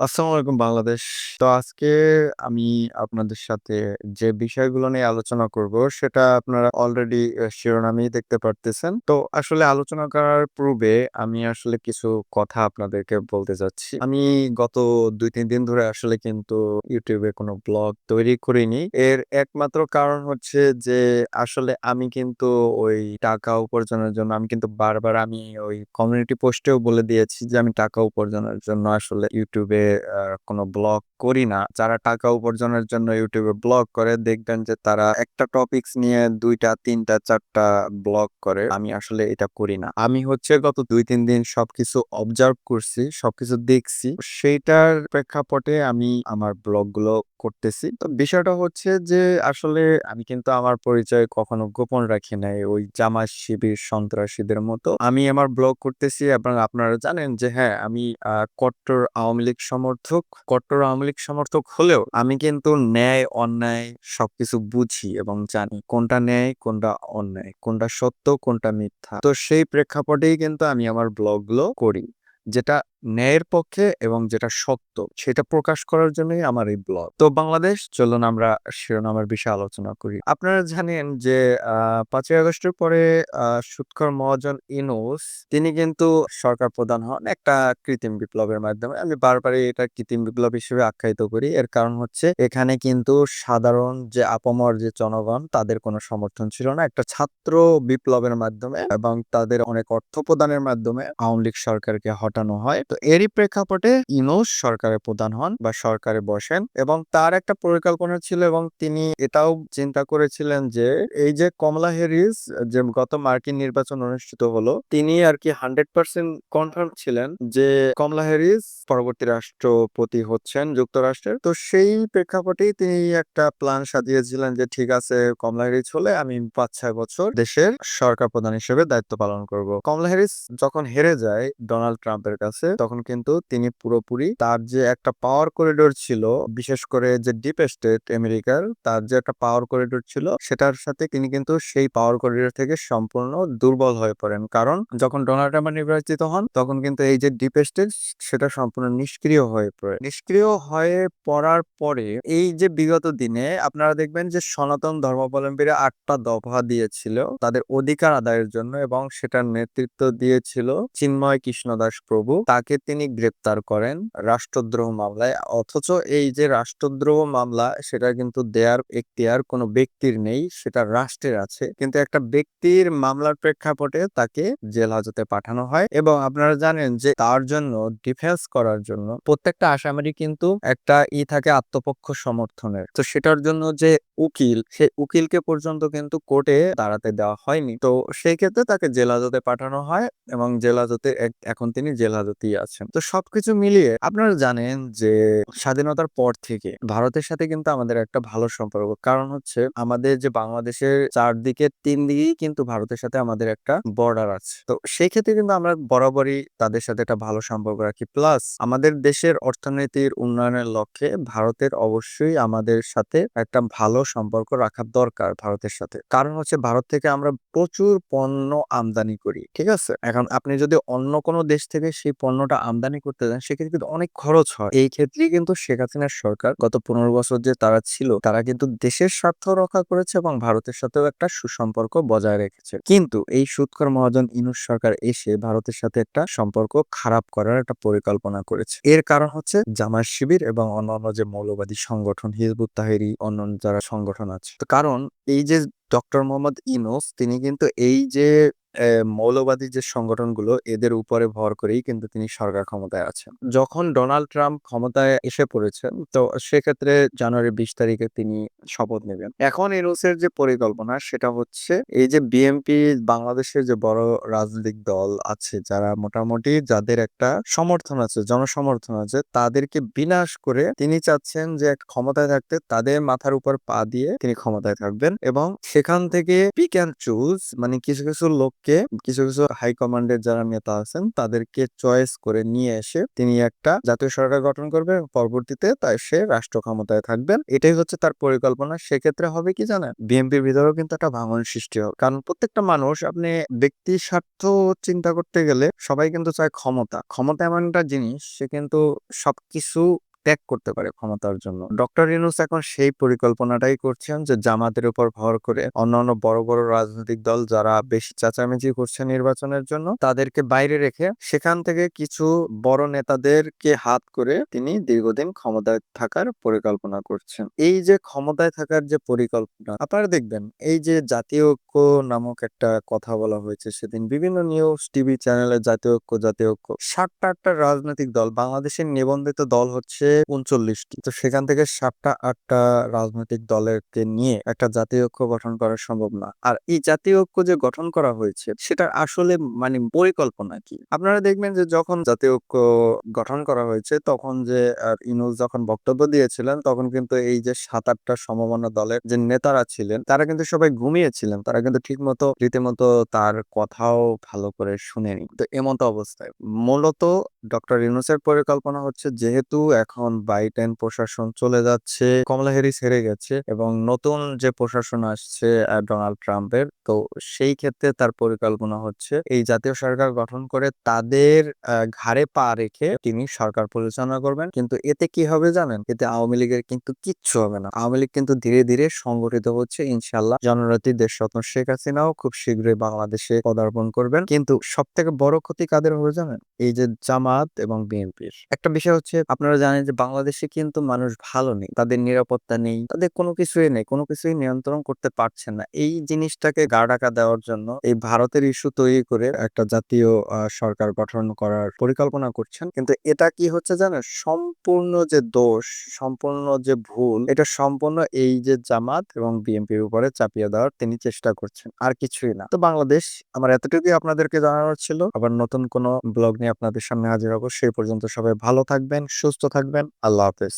আসসালামু আলাইকুম বাংলাদেশ। তো আজকে আমি আপনাদের সাথে যে বিষয়গুলো নিয়ে আলোচনা করব, সেটা আপনারা অলরেডি শিরোনামেই দেখতে পারতেছেন। তো আসলে আলোচনা করার পূর্বে আমি আসলে কিছু কথা আপনাদেরকে বলতে চাচ্ছি। আমি গত ২-৩ দিন ধরে আসলে কিন্তু এ কোনো ব্লগ তৈরি করিনি। এর একমাত্র কারণ হচ্ছে যে আসলে আমি কিন্তু ওই টাকা উপার্জনের জন্য, আমি কিন্তু বারবার আমি ওই কমিউনিটি পোস্টেও বলে দিয়েছি যে আমি টাকা উপার্জনের জন্য আসলে আ কোনো ব্লগ করি না। যারা টাকা উপার্জনের জন্য ইউটিউবে ব্লগ করে দেখবেন যে তারা একটা টপিকস নিয়ে ২ টা, ৩ টা, ৪ টা ব্লগ করে। আমি আসলে এটা করি না। আমি হচ্ছে গত ২-৩ দিন সবকিছু অবজার্ভ করছি, সবকিছু দেখছি। সেইটার প্রেক্ষাপটে আমি আমার ব্লগগুলো করতেছি। তো বিষয়টা হচ্ছে যে আসলে আমি কিন্তু আমার পরিচয় কখনো গোপন রাখি নাই। ওই জামাত শিবির সন্ত্রাসীদের মতো। আমি আমার ব্লগ করতেছি এবং আপনারা জানেন যে হ্যাঁ, আমি কট্টর আওয়ামী লীগ সমর্থক। কট্টর আওয়ামী লীগ সমর্থক হলেও আমি কিন্তু ন্যায়, অন্যায় সবকিছু বুঝি এবং জানি। কোনটা ন্যায়, কোনটা অন্যায়, কোনটা সত্য, কোনটা মিথ্যা। তো সেই প্রেক্ষাপটেই কিন্তু আমি আমার ব্লগগুলো করি। যেটা ন্যায়ের পক্ষে এবং যেটা সত্য, সেটা প্রকাশ করার জন্যই আমার এই ব্লগ। তো বাংলাদেশ, চলুন আমরা শিরোনামের বিষয়ে আলোচনা করি। আপনারা জানেন যে ৫ই আগস্টের পরে, আ সুৎখর মহাজন ইউনূস, তিনি কিন্তু সরকার প্রধান হন একটা কৃত্রিম বিপ্লবের মাধ্যমে। আমি বারবারই এটা কৃত্রিম বিপ্লব হিসেবে আখ্যায়িত করি। এর কারণ হচ্ছে, এখানে কিন্তু সাধারণ যে আপমর যে জনগণ, তাদের কোনো সমর্থন ছিল না। একটা ছাত্র বিপ্লবের মাধ্যমে এবং তাদের অনেক অর্থ প্রদানের মাধ্যমে আওয়ামী লীগ সরকারকে হটানো হয়। তো এরই প্রেক্ষাপটে ইউনূস সরকারের প্রধান হন বা সরকারে বসেন এবং তার একটা পরিকল্পনা ছিল এবং তিনি এটাও চিন্তা করেছিলেন যে এই যে কমলা হ্যারিস যে গত মার্কিন নির্বাচন অনুষ্ঠিত হলো, তিনি আরকি 100% কনফার্ম ছিলেন যে কমলা হ্যারিস পরবর্তী রাষ্ট্রপতি হচ্ছেন যুক্তরাষ্ট্রের। তো সেই প্রেক্ষাপটেই তিনি একটা প্ল্যান সাজিয়েছিলেন যে ঠিক আছে কমলা হ্যারিস হলে আমি ৫-৬ বছর দেশের সরকার প্রধান হিসেবে দায়িত্ব পালন করব। কমলা হ্যারিস যখন হেরে যায় ডোনাল্ড ট্রাম্পের কাছে তখন কিন্তু তিনি পুরোপুরি তার যে একটা পাওয়ার করিডোর ছিল, বিশেষ করে যে ডিপ স্টেট আমেরিকার তার যে একটা পাওয়ার করিডোর ছিল সেটার সাথে তিনি কিন্তু সেই পাওয়ার করিডোর থেকে সম্পূর্ণ দুর্বল হয়ে পড়েন। কারণ যখন ডোনাল্ড ট্রাম্প নির্বাচিত হন তখন কিন্তু এই যে ডিপ স্টেট সেটা সম্পূর্ণ নিষ্ক্রিয় হয়ে পড়ে। নিষ্ক্রিয় হয়ে পড়ার পরে এই যে বিগত দিনে আপনারা দেখবেন যে সনাতন ধর্মাবলম্বীরা ৮ টা দফা দিয়েছিল তাদের অধিকার আদায়ের জন্য এবং সেটার নেতৃত্ব দিয়েছিল চিন্ময় কৃষ্ণদাস প্রভু। তাকে তিনি গ্রেপ্তার করেন রাষ্ট্রদ্রোহ মামলায়। অথচ এই যে রাষ্ট্রদ্রোহ মামলা সেটা কিন্তু দেয়ার এখতিয়ার কোনো ব্যক্তির নেই, সেটা রাষ্ট্রের আছে। কিন্তু একটা ব্যক্তির মামলার প্রেক্ষাপটে তাকে জেল হাজতে পাঠানো হয় এবং আপনারা জানেন যে তার জন্য ডিফেন্স করার জন্য প্রত্যেকটা আসামিরই কিন্তু একটা ই থাকে আত্মপক্ষ সমর্থনের। তো সেটার জন্য যে উকিল, সে উকিলকে পর্যন্ত কিন্তু কোর্টে দাঁড়াতে দেওয়া হয়নি। তো সেই ক্ষেত্রে তাকে জেল হাজতে পাঠানো হয় এবং জেল হাজতে এখন তিনি জেল হাজতেই আছেন। তো সবকিছু মিলিয়ে আপনারা জানেন যে স্বাধীনতার পর থেকে ভারতের সাথে কিন্তু আমাদের একটা ভালো সম্পর্ক। কারণ হচ্ছে আমাদের যে বাংলাদেশের চারদিকে ৩ দিকেই কিন্তু ভারতের সাথে আমাদের একটা বর্ডার আছে। তো সেই ক্ষেত্রে কিন্তু আমরা বরাবরই তাদের সাথে একটা ভালো সম্পর্ক রাখি। প্লাস আমাদের দেশের অর্থনীতির উন্নয়নের লক্ষ্যে ভারতের অবশ্যই আমাদের সাথে একটা ভালো সম্পর্ক রাখা দরকার ভারতের সাথে। কারণ হচ্ছে ভারত থেকে আমরা প্রচুর পণ্য আমদানি করি। ঠিক আছে? এখন আপনি যদি অন্য কোনো দেশ থেকে সেই পণ্যটা আমদানি করতে যান সেক্ষেত্রে কিন্তু অনেক খরচ হয়। এই ক্ষেত্রে কিন্তু শেখ হাসিনার সরকার গত ১৫ বছর যে তারা ছিল, তারা কিন্তু দেশের স্বার্থ রক্ষা করেছে এবং ভারতের সাথেও একটা সুসম্পর্ক বজায় রেখেছে। কিন্তু এই সুৎখর মহাজন ইনুস সরকার এসে ভারতের সাথে একটা সম্পর্ক খারাপ করার একটা পরিকল্পনা করেছে। এর কারণ হচ্ছে জামায়াত শিবির এবং অন্যান্য যে মৌলবাদী সংগঠন হিজবুত তাহেরি, অন্যান্য যারা সংগঠন আছে। কারণ এই যে ডক্টর মোহাম্মদ ইউনূস তিনি কিন্তু এই যে মৌলবাদী যে সংগঠনগুলো এদের উপরে ভর করেই কিন্তু তিনি সরকার ক্ষমতায় আছেন। যখন ডোনাল্ড ট্রাম্প ক্ষমতায় এসে পড়েছেন তো সেক্ষেত্রে জানুয়ারি বিশ তারিখে তিনি শপথ নেবেন। এখন ইউনূসের যে পরিকল্পনা সেটা হচ্ছে এই যে বিএনপি বাংলাদেশের যে বড় রাজনৈতিক দল আছে যারা মোটামুটি যাদের একটা সমর্থন আছে, জনসমর্থন আছে তাদেরকে বিনাশ করে তিনি চাচ্ছেন যে এক ক্ষমতায় থাকতে তাদের মাথার উপর পা দিয়ে তিনি ক্ষমতায় থাকবেন এবং সেখান থেকে পিক অ্যান্ড চুজ মানে কিছু, কিছু লোককে তাদেরকে কিছু কিছু হাই কমান্ডের যারা নেতা আছেন, তাদেরকে চয়েস করে নিয়ে এসে তিনি একটা জাতীয় সরকার গঠন করবেন। এবং পরবর্তীতে তাই সে রাষ্ট্র ক্ষমতায় থাকবেন। এটাই হচ্ছে তার পরিকল্পনা। সেক্ষেত্রে হবে কি জানেন? বিএনপির ভিতরেও কিন্তু একটা ভাঙন সৃষ্টি হবে। কারণ প্রত্যেকটা মানুষ, আপনি ব্যক্তি স্বার্থ চিন্তা করতে গেলে সবাই কিন্তু চায় ক্ষমতা। ক্ষমতা এমন একটা জিনিস, সে কিন্তু সবকিছু ত্যাগ করতে পারে ক্ষমতার জন্য। ডক্টর ইউনুস এখন সেই পরিকল্পনাটাই করছেন যে জামাতের উপর ভর করে অন্যান্য বড় বড় রাজনৈতিক দল যারা বেশি চেঁচামেচি করছে নির্বাচনের জন্য, তাদেরকে বাইরে রেখে সেখান থেকে কিছু বড় নেতাদেরকে হাত করে তিনি দীর্ঘদিন ক্ষমতায় থাকার পরিকল্পনা করছেন। এই যে ক্ষমতায় থাকার যে পরিকল্পনা, আপনারা দেখবেন, এই যে জাতীয় ঐক্য নামক একটা কথা বলা হয়েছে সেদিন বিভিন্ন নিউজ, টিভি চ্যানেলে জাতীয় ঐক্য জাতীয় ঐক্য, সাতটা আটটা রাজনৈতিক দল, বাংলাদেশের নিবন্ধিত দল হচ্ছে উনচল্লিশটি। তো সেখান থেকে সাতটা, আটটা রাজনৈতিক দলেরকে নিয়ে একটা জাতীয় ঐক্য গঠন করা সম্ভব না। আর এই জাতীয় ঐক্য যে গঠন করা হয়েছে সেটা আসলে মানে পরিকল্পনা কি? আপনারা দেখবেন যে যখন জাতীয় ঐক্য গঠন করা হয়েছে, তখন যে ইনুস যখন বক্তব্য দিয়েছিলেন, তখন কিন্তু এই যে সাত, আটটা সমমনা দলের যে নেতারা ছিলেন, তারা কিন্তু সবাই ঘুমিয়েছিলেন। তারা কিন্তু ঠিক মতো রীতিমতো তার কথাও ভালো করে শুনেনি। তো এমতো অবস্থায়। মূলত ডক্টর ইউনুসের পরিকল্পনা হচ্ছে, যেহেতু এখন বাইডেন প্রশাসন চলে যাচ্ছে, কমলা হ্যারিস হেরে গেছে এবং নতুন যে প্রশাসন আসছে ডোনাল্ড ট্রাম্পের, তো সেই ক্ষেত্রে তার পরিকল্পনা হচ্ছে এই জাতীয় সরকার গঠন করে তাদের ঘাড়ে পা রেখে তিনি সরকার পরিচালনা করবেন। কিন্তু এতে কি হবে জানেন? এতে আওয়ামী লীগের কিন্তু কিচ্ছু হবে না। আওয়ামী লীগ কিন্তু ধীরে ধীরে সংগঠিত হচ্ছে। ইনশাল্লাহ জননেত্রী দেশরত্ন শেখ হাসিনাও খুব শীঘ্রই বাংলাদেশে পদার্পণ করবেন। কিন্তু সব থেকে বড় ক্ষতি কাদের হবে জানেন? এই যে জামাত এবং বিএনপির। একটা বিষয় হচ্ছে, আপনারা জানেন যে বাংলাদেশে কিন্তু মানুষ ভালো নেই, তাদের নিরাপত্তা নেই, তাদের কোনো কিছুই নেই, কোনো কিছুই নিয়ন্ত্রণ করতে পারছে না। এই জিনিসটাকে গা ঢাকা দেওয়ার জন্য এই ভারতের ইস্যু তৈরি করে একটা জাতীয় সরকার গঠন করার পরিকল্পনা করছেন। কিন্তু এটা কি হচ্ছে জানেন? সম্পূর্ণ যে দোষ, সম্পূর্ণ যে ভুল, এটা সম্পূর্ণ এই যে জামাত এবং বিএনপির উপরে চাপিয়ে দেওয়ার তিনি চেষ্টা করছেন, আর কিছুই না। তো বাংলাদেশ, আমার এতটুকুই আপনাদেরকে জানানোর ছিল। আবার নতুন কোনো ব্লগ নিয়ে আপনাদের সামনে হাজির হব। সেই পর্যন্ত সবাই ভালো থাকবেন, সুস্থ থাকবেন আল্লাহ হাফেজ